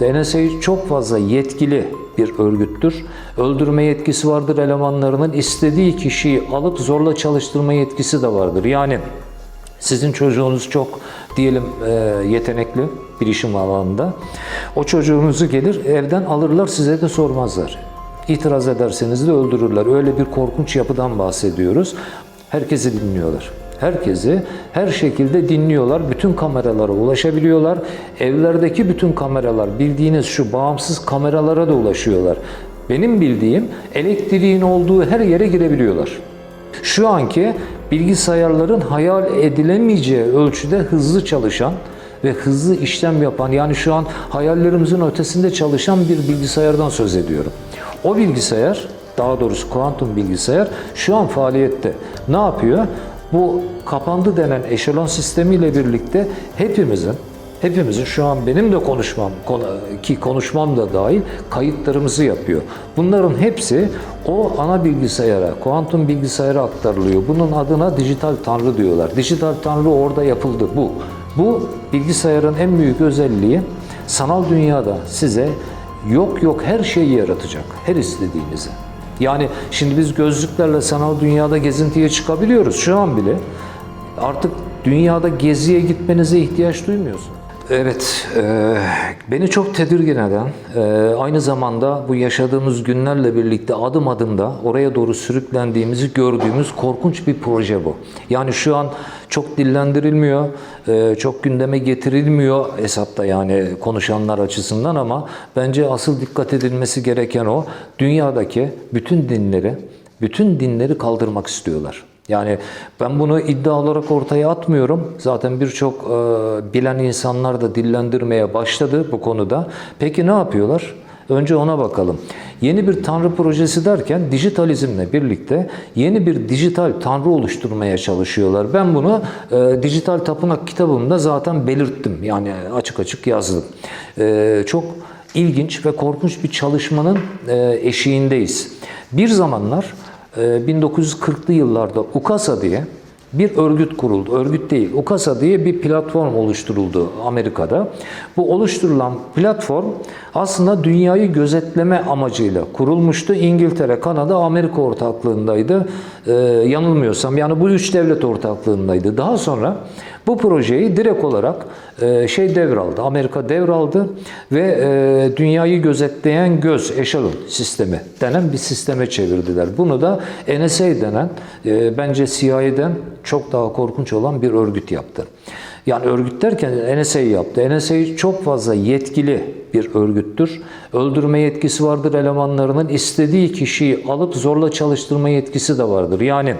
yaptı. NSA çok fazla yetkili bir örgüttür. Öldürme yetkisi vardır elemanlarının. istediği kişiyi alıp zorla çalıştırma yetkisi de vardır. Yani sizin çocuğunuz çok diyelim e, yetenekli bir işin alanında. O çocuğunuzu gelir evden alırlar size de sormazlar. İtiraz ederseniz de öldürürler. Öyle bir korkunç yapıdan bahsediyoruz. Herkesi dinliyorlar. Herkesi her şekilde dinliyorlar. Bütün kameralara ulaşabiliyorlar. Evlerdeki bütün kameralar bildiğiniz şu bağımsız kameralara da ulaşıyorlar. Benim bildiğim elektriğin olduğu her yere girebiliyorlar. Şu anki bilgisayarların hayal edilemeyeceği ölçüde hızlı çalışan ve hızlı işlem yapan yani şu an hayallerimizin ötesinde çalışan bir bilgisayardan söz ediyorum. O bilgisayar daha doğrusu kuantum bilgisayar şu an faaliyette. Ne yapıyor? Bu kapandı denen eşelon sistemiyle birlikte hepimizin Hepimizin şu an benim de konuşmam ki konuşmam da dahil kayıtlarımızı yapıyor. Bunların hepsi o ana bilgisayara, kuantum bilgisayara aktarılıyor. Bunun adına dijital tanrı diyorlar. Dijital tanrı orada yapıldı bu. Bu bilgisayarın en büyük özelliği sanal dünyada size yok yok her şeyi yaratacak. Her istediğinizi. Yani şimdi biz gözlüklerle sanal dünyada gezintiye çıkabiliyoruz şu an bile. Artık dünyada geziye gitmenize ihtiyaç duymuyorsunuz. Evet, e, beni çok tedirgin eden, e, aynı zamanda bu yaşadığımız günlerle birlikte adım adım da oraya doğru sürüklendiğimizi gördüğümüz korkunç bir proje bu. Yani şu an çok dillendirilmiyor, e, çok gündeme getirilmiyor hesapta yani konuşanlar açısından ama bence asıl dikkat edilmesi gereken o, dünyadaki bütün dinleri, bütün dinleri kaldırmak istiyorlar. Yani ben bunu iddia olarak ortaya atmıyorum. Zaten birçok e, bilen insanlar da dillendirmeye başladı bu konuda. Peki ne yapıyorlar? Önce ona bakalım. Yeni bir tanrı projesi derken dijitalizmle birlikte yeni bir dijital tanrı oluşturmaya çalışıyorlar. Ben bunu e, dijital tapınak kitabımda zaten belirttim. Yani açık açık yazdım. E, çok ilginç ve korkunç bir çalışmanın e, eşiğindeyiz. Bir zamanlar 1940'lı yıllarda UKASA diye bir örgüt kuruldu. Örgüt değil, UKASA diye bir platform oluşturuldu Amerika'da. Bu oluşturulan platform aslında dünyayı gözetleme amacıyla kurulmuştu. İngiltere, Kanada, Amerika ortaklığındaydı. Ee, yanılmıyorsam yani bu üç devlet ortaklığındaydı. Daha sonra bu projeyi direkt olarak e, şey devraldı. Amerika devraldı ve e, dünyayı gözetleyen göz echelon sistemi denen bir sisteme çevirdiler. Bunu da NSA denen e, bence CIA'den çok daha korkunç olan bir örgüt yaptı. Yani örgüt derken NSA yaptı. NSA çok fazla yetkili bir örgüttür. Öldürme yetkisi vardır elemanlarının. istediği kişiyi alıp zorla çalıştırma yetkisi de vardır. Yani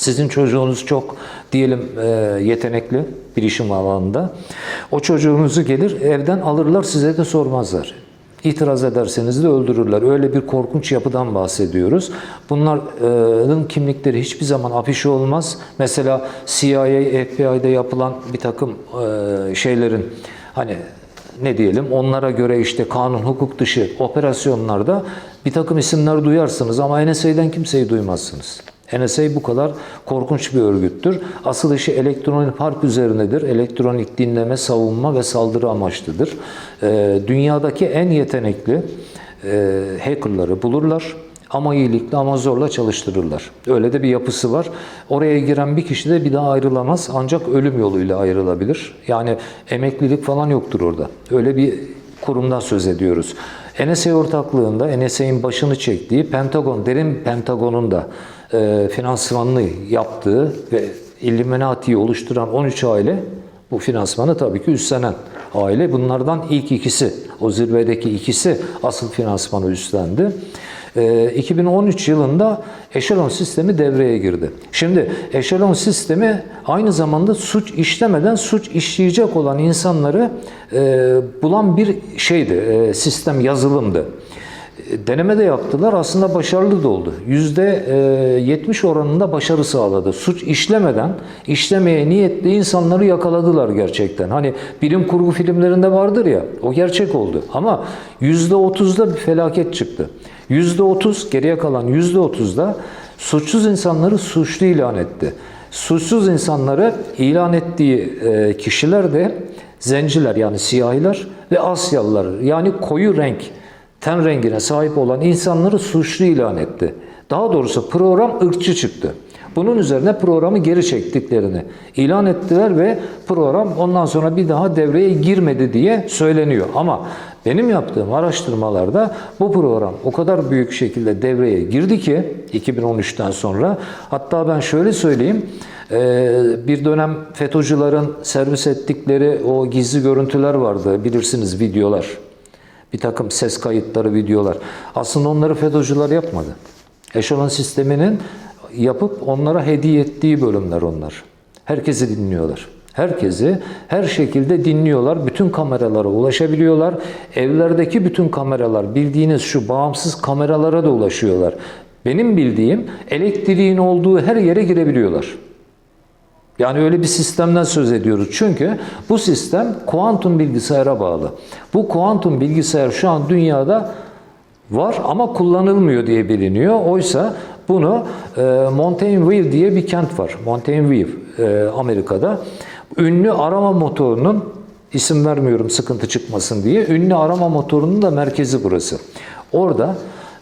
sizin çocuğunuz çok diyelim e, yetenekli bir işin alanında. O çocuğunuzu gelir evden alırlar size de sormazlar. İtiraz ederseniz de öldürürler. Öyle bir korkunç yapıdan bahsediyoruz. Bunların kimlikleri hiçbir zaman afişe olmaz. Mesela CIA, FBI'de yapılan bir takım e, şeylerin hani ne diyelim onlara göre işte kanun hukuk dışı operasyonlarda bir takım isimler duyarsınız ama NSA'den kimseyi duymazsınız. NSA bu kadar korkunç bir örgüttür. Asıl işi elektronik harp üzerinedir. Elektronik dinleme, savunma ve saldırı amaçlıdır. Ee, dünyadaki en yetenekli e, hackerları bulurlar ama iyilikle ama zorla çalıştırırlar. Öyle de bir yapısı var. Oraya giren bir kişi de bir daha ayrılamaz ancak ölüm yoluyla ayrılabilir. Yani emeklilik falan yoktur orada. Öyle bir kurumdan söz ediyoruz. NSA ortaklığında NSA'nin başını çektiği Pentagon, derin Pentagon'un da e, finansmanını yaptığı ve Illuminati'yi oluşturan 13 aile bu finansmanı tabii ki üstlenen aile. Bunlardan ilk ikisi, o zirvedeki ikisi asıl finansmanı üstlendi. 2013 ee, yılında eşelon sistemi devreye girdi. Şimdi eşelon sistemi aynı zamanda suç işlemeden suç işleyecek olan insanları e, bulan bir şeydi, e, sistem yazılımdı. Deneme de yaptılar. Aslında başarılı da oldu. %70 e, oranında başarı sağladı. Suç işlemeden, işlemeye niyetli insanları yakaladılar gerçekten. Hani bilim kurgu filmlerinde vardır ya, o gerçek oldu. Ama %30'da bir felaket çıktı. %30, geriye kalan %30'da suçsuz insanları suçlu ilan etti. Suçsuz insanları ilan ettiği e, kişiler de zenciler yani siyahiler ve Asyalılar yani koyu renk ten rengine sahip olan insanları suçlu ilan etti. Daha doğrusu program ırkçı çıktı. Bunun üzerine programı geri çektiklerini ilan ettiler ve program ondan sonra bir daha devreye girmedi diye söyleniyor. Ama benim yaptığım araştırmalarda bu program o kadar büyük şekilde devreye girdi ki 2013'ten sonra hatta ben şöyle söyleyeyim ee, bir dönem FETÖ'cülerin servis ettikleri o gizli görüntüler vardı bilirsiniz videolar. Bir takım ses kayıtları, videolar. Aslında onları FETÖ'cüler yapmadı. Eşelon sisteminin yapıp onlara hediye ettiği bölümler onlar. Herkesi dinliyorlar. Herkesi her şekilde dinliyorlar. Bütün kameralara ulaşabiliyorlar. Evlerdeki bütün kameralar, bildiğiniz şu bağımsız kameralara da ulaşıyorlar. Benim bildiğim elektriğin olduğu her yere girebiliyorlar. Yani öyle bir sistemden söz ediyoruz. Çünkü bu sistem kuantum bilgisayara bağlı. Bu kuantum bilgisayar şu an dünyada var ama kullanılmıyor diye biliniyor. Oysa bunu e, Mountain View diye bir kent var. Mountain View e, Amerika'da. Ünlü arama motorunun isim vermiyorum sıkıntı çıkmasın diye. Ünlü arama motorunun da merkezi burası. Orada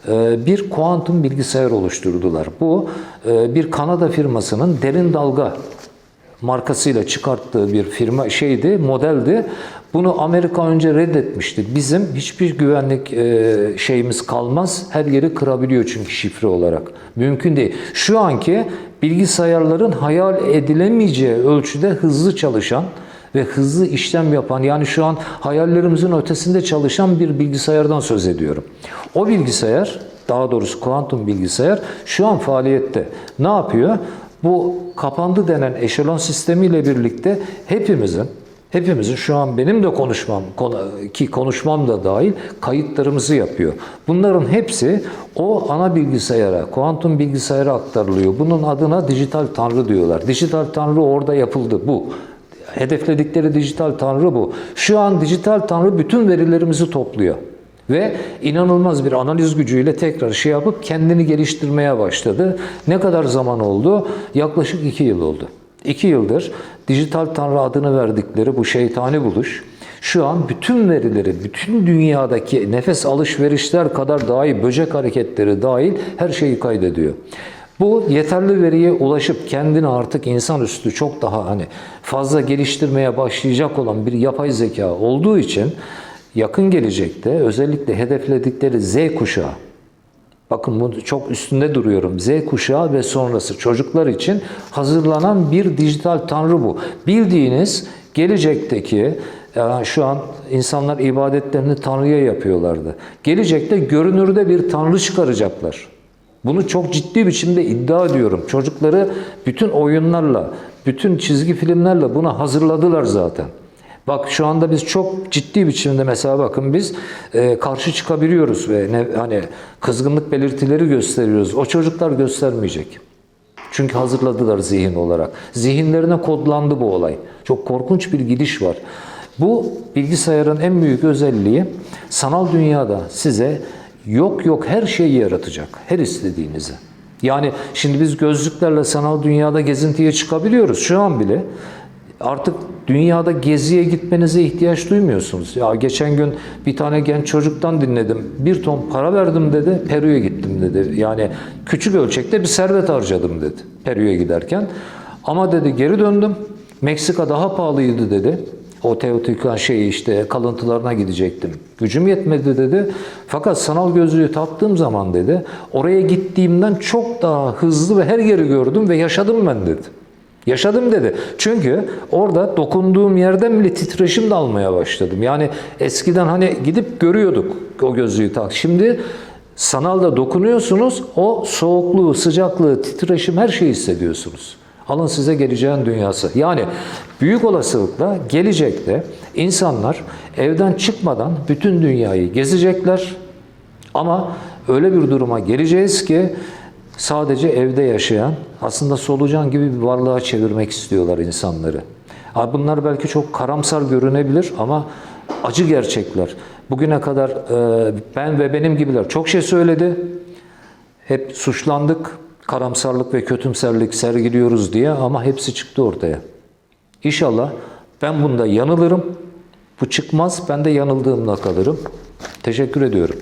e, bir kuantum bilgisayar oluşturdular. Bu e, bir Kanada firmasının derin dalga markasıyla çıkarttığı bir firma şeydi, modeldi. Bunu Amerika önce reddetmişti. Bizim hiçbir güvenlik e, şeyimiz kalmaz. Her yeri kırabiliyor çünkü şifre olarak. Mümkün değil. Şu anki bilgisayarların hayal edilemeyeceği ölçüde hızlı çalışan ve hızlı işlem yapan yani şu an hayallerimizin ötesinde çalışan bir bilgisayardan söz ediyorum. O bilgisayar daha doğrusu kuantum bilgisayar şu an faaliyette. Ne yapıyor? Bu kapandı denen eşelon sistemiyle birlikte hepimizin Hepimizin şu an benim de konuşmam ki konuşmam da dahil kayıtlarımızı yapıyor. Bunların hepsi o ana bilgisayara, kuantum bilgisayara aktarılıyor. Bunun adına dijital tanrı diyorlar. Dijital tanrı orada yapıldı bu. Hedefledikleri dijital tanrı bu. Şu an dijital tanrı bütün verilerimizi topluyor. Ve inanılmaz bir analiz gücüyle tekrar şey yapıp kendini geliştirmeye başladı. Ne kadar zaman oldu? Yaklaşık iki yıl oldu. İki yıldır dijital tanrı adını verdikleri bu şeytani buluş şu an bütün verileri, bütün dünyadaki nefes alışverişler kadar dahi böcek hareketleri dahil her şeyi kaydediyor. Bu yeterli veriye ulaşıp kendini artık insanüstü çok daha hani fazla geliştirmeye başlayacak olan bir yapay zeka olduğu için yakın gelecekte özellikle hedefledikleri Z kuşağı Bakın bunu çok üstünde duruyorum. Z kuşağı ve sonrası çocuklar için hazırlanan bir dijital tanrı bu. Bildiğiniz gelecekteki yani şu an insanlar ibadetlerini Tanrı'ya yapıyorlardı. Gelecekte görünürde bir Tanrı çıkaracaklar. Bunu çok ciddi biçimde iddia ediyorum. Çocukları bütün oyunlarla, bütün çizgi filmlerle buna hazırladılar zaten. Bak şu anda biz çok ciddi biçimde mesela bakın biz e, karşı çıkabiliyoruz ve ne, hani kızgınlık belirtileri gösteriyoruz. O çocuklar göstermeyecek. Çünkü hazırladılar zihin olarak. Zihinlerine kodlandı bu olay. Çok korkunç bir gidiş var. Bu bilgisayarın en büyük özelliği sanal dünyada size yok yok her şeyi yaratacak. Her istediğinizi. Yani şimdi biz gözlüklerle sanal dünyada gezintiye çıkabiliyoruz şu an bile. Artık dünyada geziye gitmenize ihtiyaç duymuyorsunuz. Ya geçen gün bir tane genç çocuktan dinledim. Bir ton para verdim dedi, Peru'ya gittim dedi. Yani küçük ölçekte bir servet harcadım dedi Peru'ya giderken. Ama dedi geri döndüm. Meksika daha pahalıydı dedi. O Teotihuacan şeyi işte kalıntılarına gidecektim. Gücüm yetmedi dedi. Fakat sanal gözlüğü taktığım zaman dedi oraya gittiğimden çok daha hızlı ve her yeri gördüm ve yaşadım ben dedi. Yaşadım dedi. Çünkü orada dokunduğum yerden bile titreşim de almaya başladım. Yani eskiden hani gidip görüyorduk o gözlüğü tak. Şimdi sanalda dokunuyorsunuz. O soğukluğu, sıcaklığı, titreşim her şeyi hissediyorsunuz. Alın size geleceğin dünyası. Yani büyük olasılıkla gelecekte insanlar evden çıkmadan bütün dünyayı gezecekler. Ama öyle bir duruma geleceğiz ki sadece evde yaşayan, aslında solucan gibi bir varlığa çevirmek istiyorlar insanları. Bunlar belki çok karamsar görünebilir ama acı gerçekler. Bugüne kadar e, ben ve benim gibiler çok şey söyledi. Hep suçlandık, karamsarlık ve kötümserlik sergiliyoruz diye ama hepsi çıktı ortaya. İnşallah ben bunda yanılırım Bu çıkmaz. Ben de yanıldığımla kalırım. Teşekkür ediyorum.